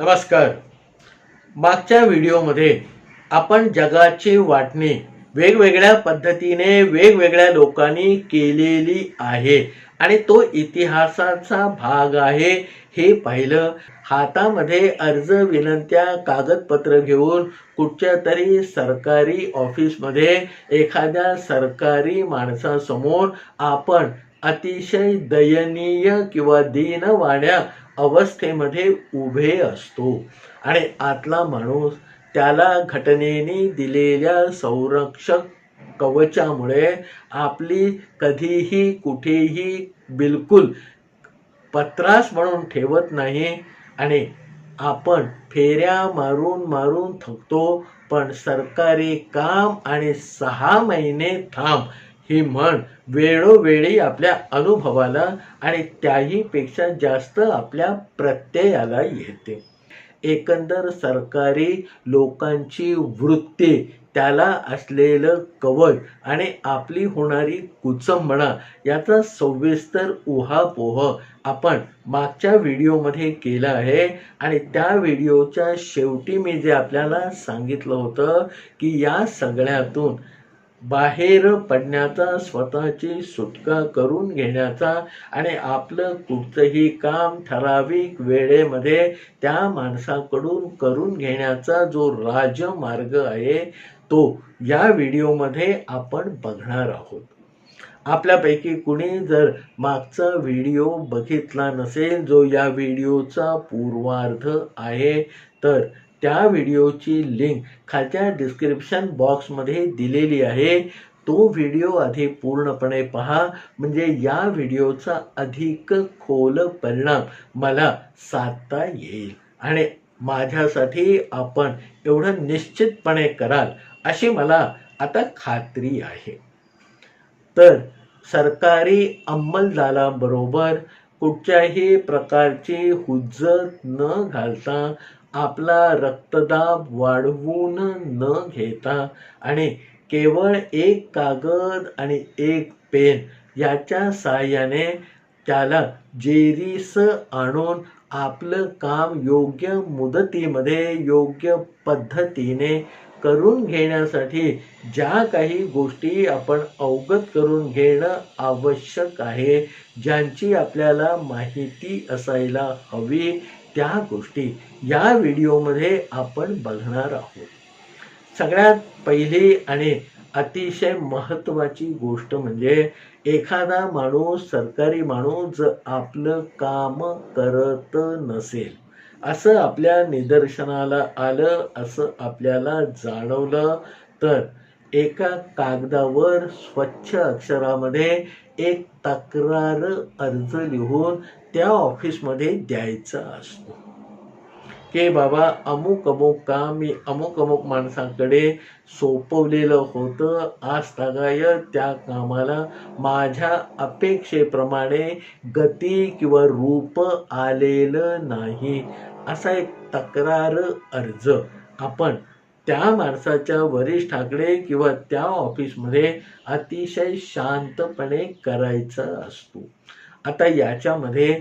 नमस्कार. मागच्या व्हिडिओमध्ये आपण जगाची वाटणी वेगवेगळ्या पद्धतीने वेगवेगळ्या लोकांनी केलेली आहे आणि तो इतिहासाचा भाग आहे हे पाहिलं. हातामध्ये अर्ज विनंत्या कागदपत्र घेऊन कुठच्या तरी सरकारी ऑफिसमध्ये एखाद्या सरकारी माणसासमोर आपण अतिशय दयनीय किंवा दीनवाण्या अवस्थेमध्ये उभे असतो. आणि आतला माणूस त्याला घटनेने दिलेल्या संरक्षक कवचामुळे आपली कधीही कुठेही बिलकुल पत्रास म्हणून ठेवत नाही. आणि आपण फेऱ्या मारून मारून थकतो पण सरकारी काम आणि सहा महिने थांब. ही म्हण वेळोवेळी आपल्या अनुभवाला आणि त्याहीपेक्षा जास्त आपल्या प्रत्ययाला येते. एकंदर सरकारी लोकांची वृत्ती त्याला असलेलं कवच आणि आपली होणारी कुचंबणा याचा सविस्तर उहापोह आपण मागच्या व्हिडिओमध्ये केला आहे. आणि त्या व्हिडिओच्या शेवटी मी जे आपल्याला सांगितलं होतं की या सगळ्यातून बाहेर पडण्याचा स्वतःची सुटका करून घेण्याचा आणि आपलं कुठचंही काम ठराविक वेळेमध्ये त्या माणसाकडून करून घेण्याचा जो राजमार्ग आहे तो या व्हिडिओमध्ये आपण बघणार आहोत. आपल्यापैकी कुणी जर मागचा व्हिडिओ बघितला नसेल जो या व्हिडिओचा पूर्वार्ध आहे तर त्या व्हिडिओची लिंक खालच्या डिस्क्रिप्शन बॉक्समध्ये दिलेली आहे. तो व्हिडिओ आधी पूर्णपणे पहा. म्हणजे या व्हिडिओचा अधिक खोल परिणाम मला साधता येईल. आणि माझ्यासाठी आपण एवढं निश्चितपणे कराल अशी मला आता खात्री आहे. तर सरकारी अंमलदाराबरोबर कुठच्याही प्रकारची हुज्जत न घालता आपला रक्तदाब वाढवून न घेता आणि केवळ एक कागद आणि एक पेन याच्या साहाय्याने त्याला जेरीस आणून आपलं काम योग्य मुदतीमध्ये योग्य पद्धतीने करून घेण्यासाठी ज्या काही गोष्टी आपण अवगत करून घेणं आवश्यक आहे ज्यांची आपल्याला माहिती असायला हवी त्या गोष्टी या व्हिडिओमध्ये आपण बघणार आहोत. सगळ्यात पहिली आणि अतिशय महत्त्वाची गोष्ट म्हणजे एखादा माणूस सरकारी माणूस जर आपलं काम करत नसेल असं आपल्या निदर्शनाला आलं असं आपल्याला जाणवलं तर एका कागदावर स्वच्छ अक्षरामध्ये एक तक्रार अर्ज लिहून त्या ऑफिसमध्ये द्यायचा असतो. की बाबा अमुक अमुक काम मी अमुक अमुक माणसाकडे सोपवलेलं होतं. आज तगाय त्या कामाला माझ्या अपेक्षेप्रमाणे गती किंवा रूप आलेलं नाही. असा एक तक्रार अर्ज आपण त्या माणसाच्या वरिष्ठाकडे किंवा त्या ऑफिसमध्ये अतिशय शांतपणे करायचा असतो. आता याच्यामध्ये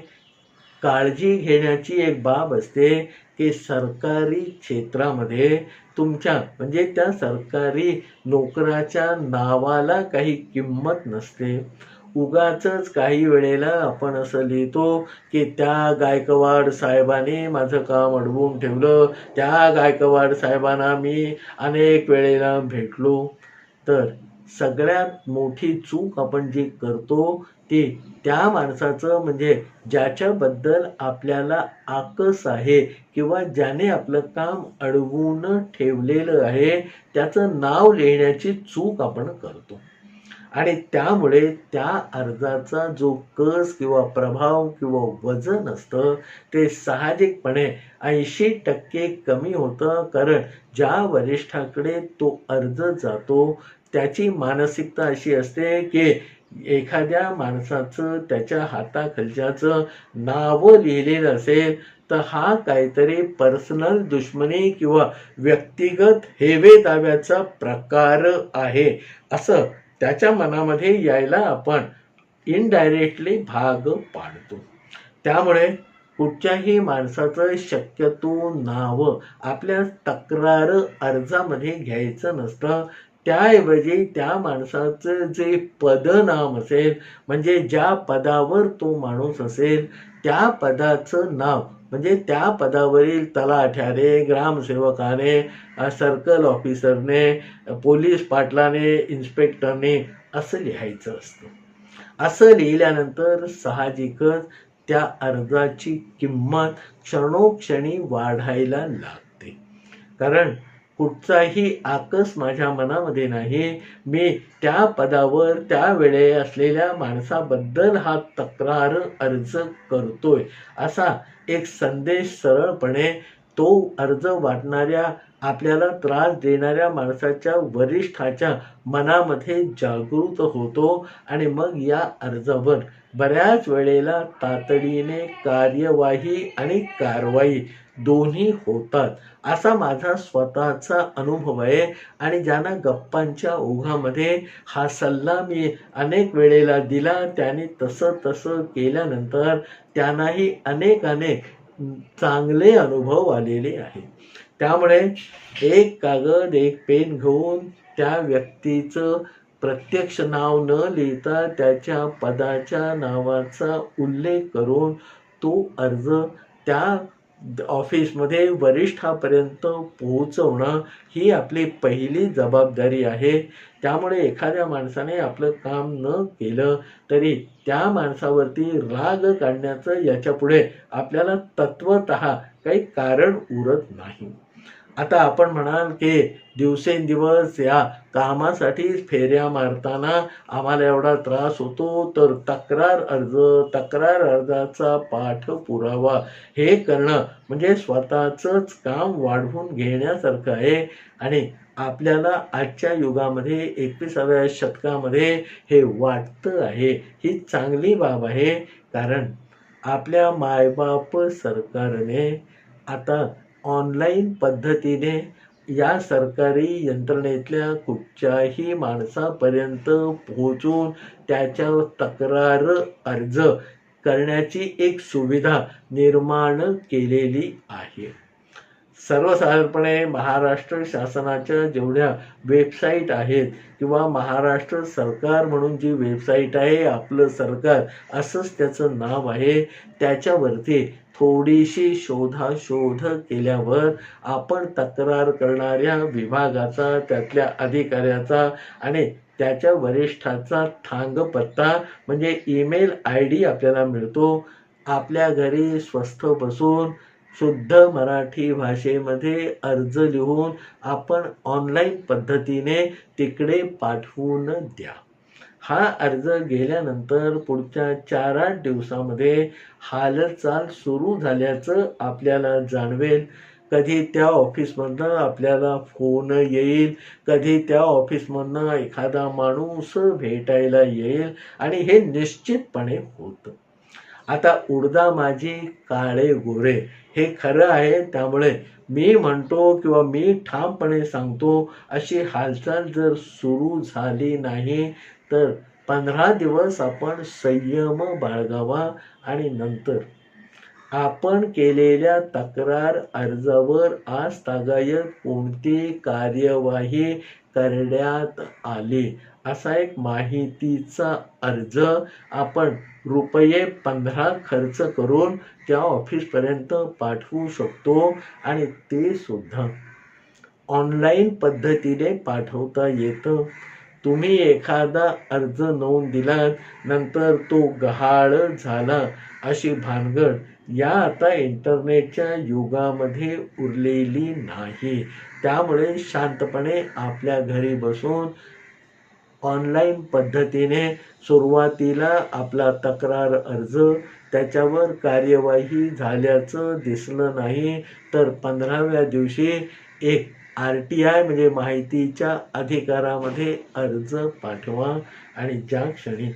काळजी घेण्याची एक बाब असते की सरकारी क्षेत्रामध्ये तुमच्या म्हणजे त्या सरकारी नोकराच्या नावाला काही किंमत नसते. उगाच काही वेळेला आपण असं लिहितो की त्या गायकवाड साहेबाने माझं काम अडवून ठेवलं त्या गायकवाड साहेबांना मी अनेक वेळेला भेटलो. तर सगळ्यात मोठी चूक आपण जी करतो ती त्या माणसाचं म्हणजे ज्याच्याबद्दल आपल्याला आकस आहे किंवा ज्याने आपलं काम अडवून ठेवलेलं आहे त्याचं नाव लिहिण्याची चूक आपण करतो. आणि त्यामुळे त्या अर्जाचा जो कस किंवा प्रभाव किंवा वजन असतं ते साहजिकपणे ऐंशी टक्के कमी होतं. कारण ज्या वरिष्ठाकडे तो अर्ज जातो त्याची मानसिकता अशी असते की एखाद्या माणसाचं त्याच्या हाताखालच्याचं नावं लिहिलेलं असेल तर हा काहीतरी पर्सनल दुश्मनी किंवा व्यक्तिगत हेवे दाव्याचा प्रकार आहे. असं त्याच्या मनामध्ये यायला आपण इनडायरेक्टली भाग पाडतो. त्यामुळे कुठच्याही माणसाचं शक्यतो नाव आपल्या तक्रार अर्जामध्ये घ्यायचं नसतं. त्याऐवजी त्या माणसाचं जे पदनाम असेल म्हणजे ज्या पदावर तो माणूस असेल त्या पदाचं नाव म्हणजे त्या पदावरील तलाठ्याने ग्रामसेवकाने सर्कल ऑफिसरने पोलीस पाटलाने इन्स्पेक्टरने असं लिहायचं असतं. असं लिहिल्यानंतर साहजिकच त्या अर्जाची किंमत क्षणोक्षणी वाढायला लागते. कारण कुठचाही आकस माझ्या मनामध्ये नाही. मी त्या पदावर त्या वेळे असलेल्या माणसाबद्दल हा तक्रार अर्ज करतोय. असा एक संदेश सरळपणे तो अर्ज वाटणाऱ्या आपल्याला त्रास देणाऱ्या माणसाच्या वरिष्ठाच्या मनामध्ये जागृत होतो आणि मग या अर्जावर बऱ्याच वेळेला तातडीने कार्यवाही आणि कारवाई दोन्ही होतात असा माझा स्वतःचा अनुभव आहे. आणि ज्यांना गप्पांच्या ओघामध्ये हा सल्ला मी अनेक वेळेला दिला त्याने तसं तसं केल्यानंतर त्यांनाही अनेक अनेक चांगले अनुभव आलेले आहेत. त्यामुळे एक कागद एक पेन घेऊन त्या व्यक्तीचं प्रत्यक्ष नाव न लिहिता त्याच्या पदाच्या नावाचा उल्लेख करून तो अर्ज त्या ऑफिसमध्ये वरिष्ठापर्यंत पोहोचवणं ही आपली पहिली जबाबदारी आहे. त्यामुळे एखाद्या माणसाने आपलं काम न केलं तरी त्या माणसावरती राग काढण्याचं याच्यापुढे आपल्याला तत्वत काही कारण उरत नाही. आता आपण म्हणाल की दिवसेंदिवस या कामासाठी फेऱ्या मारताना आम्हाला एवढा त्रास होतो तर तक्रार अर्ज तक्रार अर्जाचा पाठपुरावा हे करणं म्हणजे स्वतःचंच काम वाढवून घेण्यासारखं आहे. आणि आपल्याला आजच्या युगामध्ये एकविसाव्या शतकामध्ये हे वाटतं आहे. ही चांगली बाब आहे. कारण आपल्या मायबाप सरकारने आता ऑनलाईन पद्धतीने या सरकारी यंत्रणेतल्या कुठच्याही माणसापर्यंत पोहोचून त्याच्या तक्रार अर्ज करण्याची एक सुविधा निर्माण केलेली आहे. सर्वसाधारणपणे महाराष्ट्र शासनाच्या जेवढ्या वेबसाईट आहेत किंवा महाराष्ट्र सरकार म्हणून जी वेबसाईट आहे आपलं सरकार असंच त्याचं नाव आहे. त्याच्यावरती थोडीशी शोधाशोध केल्यावर आपण तक्रार करणाऱ्या विभागाचा त्यातल्या अधिकाऱ्याचा आणि त्याच्या वरिष्ठाचा थांग पत्ता म्हणजे ईमेल आय डी आपल्याला मिळतो. आपल्या घरी स्वस्थ बसून शुद्ध मराठी भाषेमध्ये अर्ज लिहून आपण ऑनलाईन पद्धतीने तिकडे पाठवून द्या. हा अर्ज गेल्यानंतर पुढच्या चार आठ दिवसामध्ये हालचाल सुरू झाल्याचं आपल्याला जाणवेल. कधी त्या ऑफिसमधनं आपल्याला फोन येईल कधी त्या ऑफिसमधनं एखादा माणूस भेटायला येईल आणि हे निश्चितपणे होतं. आता उडदा माझी काळे गोरे हे खरं आहे त्यामुळे मी म्हणतो किंवा मी ठामपणे सांगतो अशी हालचाल जर सुरू झाली नाही तर पंधरा दिवस आपण संयम बाळगावा आणि नंतर आपण केलेल्या तक्रार अर्जावर आज तागायत कोणती कार्यवाही करण्यात आली? असा एक माहितीचा अर्ज आपण रुपये पंधरा खर्च करून त्या ऑफिसपर्यंत पाठवू शकतो आणि ते सुद्धा. ऑनलाईन पद्धतीने पाठवता येतं. तुम्ही एखादा अर्ज नोंद दिलात नंतर तो गहाळ झाला अशी भानगड या आता इंटरनेटच्या युगामध्ये उरलेली नाही. त्यामुळे शांतपणे आपल्या घरी बसून ऑनलाईन पद्धतीने सुरुवातीला आपला तक्रार अर्ज त्याच्यावर कार्यवाही झाल्याचं दिसलं नाही तर पंधराव्या दिवशी एक आर टी आय म्हणजे माहितीच्या अधिकारामध्ये अर्ज पाठवा आणि ज्या क्षणी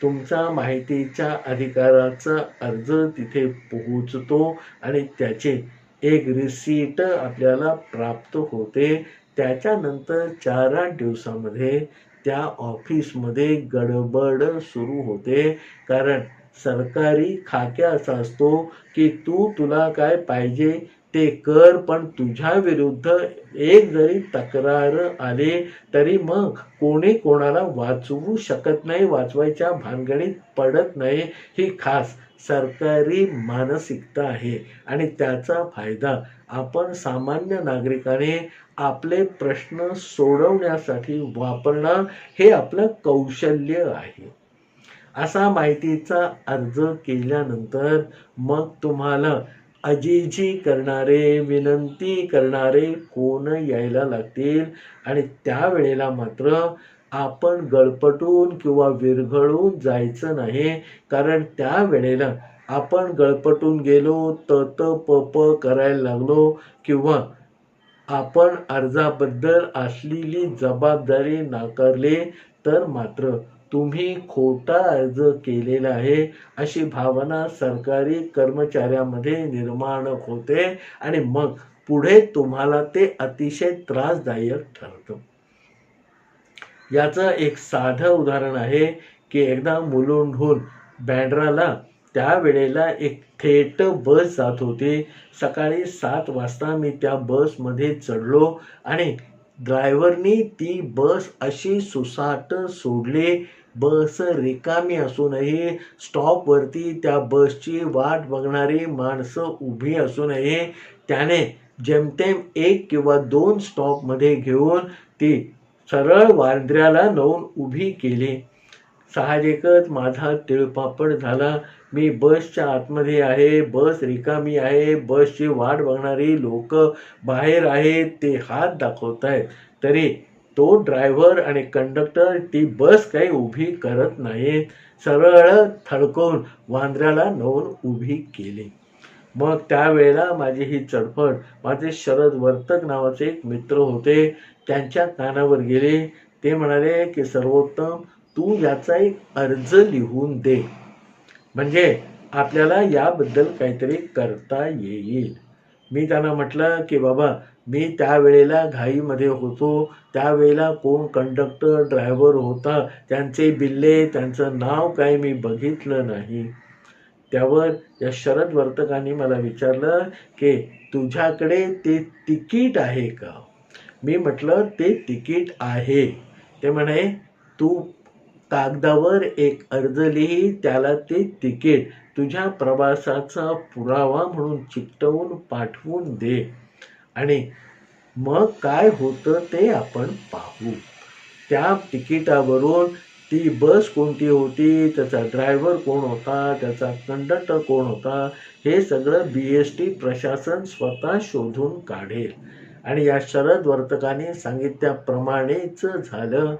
तुमचा माहितीच्या अधिकाराचा अर्ज तिथे पोहोचतो आणि त्याचे एक रिसीट आपल्याला प्राप्त होते त्याच्यानंतर चार आठ दिवसामध्ये त्या ऑफिसमध्ये गडबड सुरू होते. कारण सरकारी खाक्या असा असतो की तू तुला काय पाहिजे ते कर पण तुझ्या विरुद्ध एक जरी तक्रार आले तरी मग कोणी कोणाला वाचवू शकत नाही वाचवायच्या भानगडीत पडत नाही. ही खास सरकारी मानसिकता आहे आणि त्याचा फायदा आपण सामान्य नागरिकाने आपले प्रश्न सोडवण्यासाठी वापरणं हे आपलं कौशल्य आहे. असा माहितीचा अर्ज केल्यानंतर मग तुम्हाला अजीजी करणारे विनंती करणारे कोण यायला लागतील? आणि त्यावेळेला मात्र आपण गळपटून किंवा विरघळून जायचं नाही. कारण त्यावेळेला आपण गळपटून गेलो त त प प करायला लागलो किंवा आपण अर्जाबद्दल असलेली जबाबदारी नाकारली तर मात्र तुम्ही खोटा अर्ज केलेला आहे अशी भावना सरकारी कर्मचाऱ्यामध्ये निर्माण होते आणि मग पुढे तुम्हाला ते अतिशय त्रासदायक ठरतं. याचं एक साधं उदाहरण आहे की एकदा मुलुंडहून बँड्राला त्यावेळेला एक थेट बस जात होती. सकाळी सात वाजता मी त्या बसमध्ये चढलो आणि ड्रायव्हरनी ती बस अशी सुसाट सोडली बस रिकामी असूनही स्टॉपवरती त्या बसची वाट बघणारी माणसं उभी असूनही त्याने जेमतेम एक किंवा दोन स्टॉपमध्ये घेऊन ती सरळ वांद्र्याला नवून उभी केली. साहजिकच माझा तिळपापड झाला. मी बसच्या आतमध्ये आहे. बस रिकामी आहे. बसची वाट बघणारी लोक बाहेर आहेत. ते हात दाखवत आहेत तरी तो ड्रायव्हर आणि कंडक्टर ती बस काही उभी करत नाहीत. सरळ थडकून वांद्र्याला नवून उभी केली. मग त्यावेळेला माझी ही चडफड माझे शरद वर्तक नावाचे एक मित्र होते त्यांच्या कानावर गेले. ते म्हणाले की सर्वोत्तम तू याचा एक अर्ज लिहून दे. म्हणजे आपल्याला याबद्दल काहीतरी करता येईल. मी त्यांना म्हटलं की बाबा मी त्यावेळेला घाईमध्ये होतो. त्यावेळेला कोण कंडक्टर ड्रायव्हर होता त्यांचे बिल्ले त्यांचं नाव काय मी बघितलं नाही. त्यावर या शरद वर्तकांनी मला विचारलं की तुझ्याकडे ते तिकीट आहे का? मी म्हटलं ते तिकीट आहे. ते म्हणे तू कागदावर एक अर्ज लिही त्याला ते तिकीट तुझ्या प्रवासाचा पुरावा म्हणून चिकटवून पाठवून दे. आणि मग काय होतं ते आपण पाहू. त्या तिकिटावरून ती बस कोणती होती त्याचा ड्रायव्हर कोण होता त्याचा कंडक्टर कोण होता हे सगळं बी एस टी प्रशासन स्वतः शोधून काढेल. आणि या शरद वर्तकाने सांगितल्याप्रमाणेच झालं.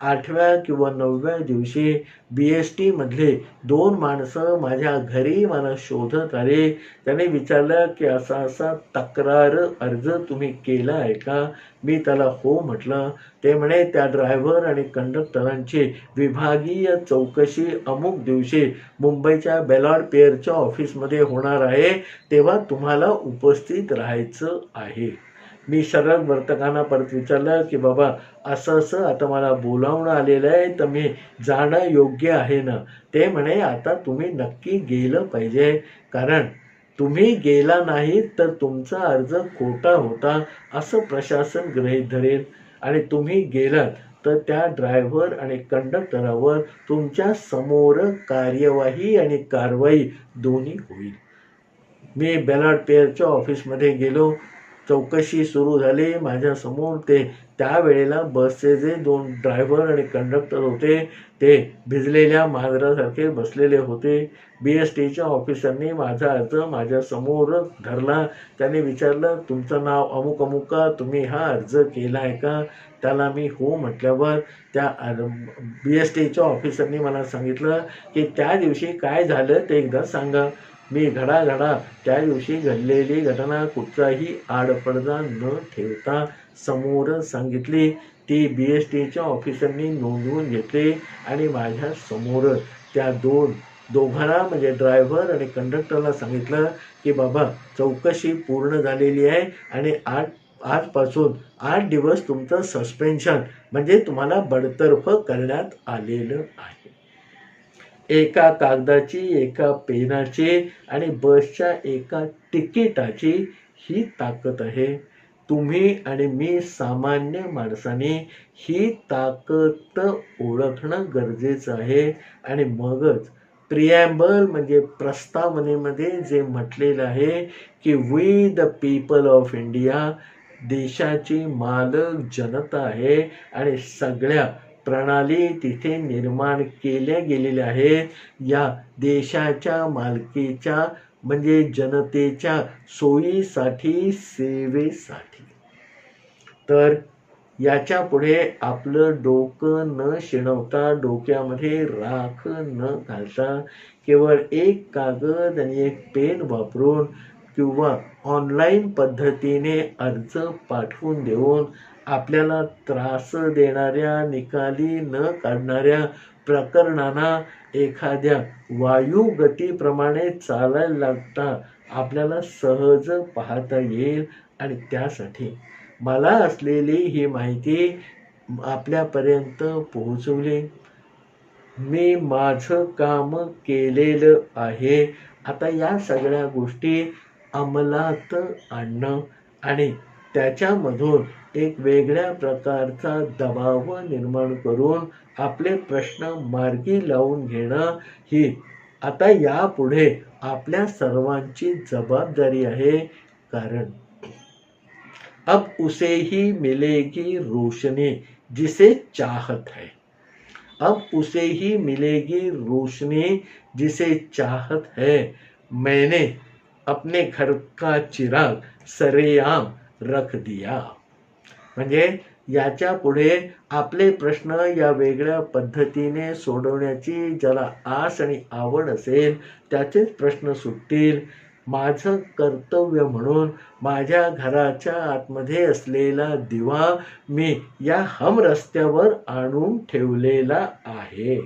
आठव्या किंवा नवव्या दिवशी बी एस टीमधले दोन माणसं माझ्या घरी मला शोधत आले. त्याने विचारलं की असा असा तक्रार अर्ज तुम्ही केला आहे का? मी त्याला हो म्हटलं. ते म्हणे त्या ड्रायव्हर आणि कंडक्टरांची विभागीय चौकशी अमुक दिवशी मुंबईच्या बेलॉड पेअरच्या ऑफिसमध्ये होणार आहे. तेव्हा तुम्हाला उपस्थित राहायचं आहे. मी शरद वर्तकांना परत विचारलं की बाबा असं असं आता मला बोलावणं आलेलं आहे तर मी जाणं योग्य आहे ना? ते म्हणे आता तुम्ही नक्की गेलं पाहिजे. कारण तुम्ही गेला नाही तर तुमचा अर्ज खोटा होता असं प्रशासन गृहीत धरेल. आणि तुम्ही गेलात तर त्या ड्रायव्हर आणि कंडक्टरावर तुमच्यासमोर कार्यवाही आणि कारवाई दोन्ही होईल. मी बेलाड पेअरच्या ऑफिसमध्ये गेलो. चौकशी सुरू झाली. माझ्यासमोर ते त्यावेळेला बसचे जे दोन ड्रायव्हर आणि कंडक्टर होते ते भिजलेल्या मांजरासारखे बसलेले होते. बी एस टीच्या ऑफिसरनी माझा अर्ज माझ्यासमोर धरला. त्याने विचारलं तुमचं नाव अमुक अमुक का? तुम्ही हा अर्ज केला आहे का? त्याला मी हो म्हटल्यावर त्या बी एस टीच्या ऑफिसरनी मला सांगितलं की त्या दिवशी काय झालं ते एकदा सांगा. मी घडाघडा त्या दिवशी घडलेली घटना कुठचाही आडपडदा न ठेवता समोर सांगितली. ती बी एस टीच्या ऑफिसरनी नोंदवून घेतली आणि माझ्यासमोर त्या दोन दोघांना म्हणजे ड्रायव्हर आणि कंडक्टरला सांगितलं की बाबा चौकशी पूर्ण झालेली आहे आणि आठ आजपासून आठ दिवस तुमचं सस्पेन्शन म्हणजे तुम्हाला बडतर्फ करण्यात आलेलं आहे. एका कागदाची एका पेनाची आणि बसच्या एका तिकिटाची ही ताकद आहे. तुम्ही आणि मी सामान्य माणसाने ही ताकद ओळखणं गरजेचं आहे. आणि मगच प्रियॅम्बल म्हणजे प्रस्तावनेमध्ये जे म्हटलेलं आहे की we the people of India देशाची मालक जनता आहे आणि सगळ्या प्रणाली तिथे निर्माण केल्या गेलेल्या आहेत. या देशाच्या मालकीच्या म्हणजे जनतेच्या सोयीसाठी सेवेसाठी. तर याच्यापुढे आपलं डोकं न शिणवता डोक्यामध्ये राख न घालता केवळ एक कागद आणि एक पेन वापरून किंवा ऑनलाईन पद्धतीने अर्ज पाठवून देऊन आपल्याला त्रास देणाऱ्या निकाली न काढणाऱ्या प्रकरणांना एखाद्या वायुगतीप्रमाणे चालायला लागता आपल्याला सहज पाहता येईल आणि त्यासाठी मला असलेली ही माहिती आपल्यापर्यंत पोहोचवली. मी माझं काम केलेलं आहे. आता या सगळ्या गोष्टी अंमलात आणणं आणि त्याच्यामधून एक वेगळ्या प्रकारचा दबाव निर्माण करून आपले प्रश्न मार्गी लावून घेणं ही. आता यापुढे आपल्या सर्वांची जबाबदारी आहे. कारण अब उसे ही मिलेगी रोशनी जिसे चाहत है. अब उसे ही मिलेगी रोशनी जिसे चाहत है. मैंने अपने घर का चिराग सरेआम रख दिया। म्हणजे याच्यापुढे आपले प्रश्न या वेगळ्या पद्धतीने सोडवण्याची ज्याला आस आणि आवड असेल त्याचेच प्रश्न सुटतील. माझं कर्तव्य म्हणून माझ्या घराच्या आतमध्ये असलेला दिवा मी या हम रस्त्यावर आणून ठेवलेला आहे.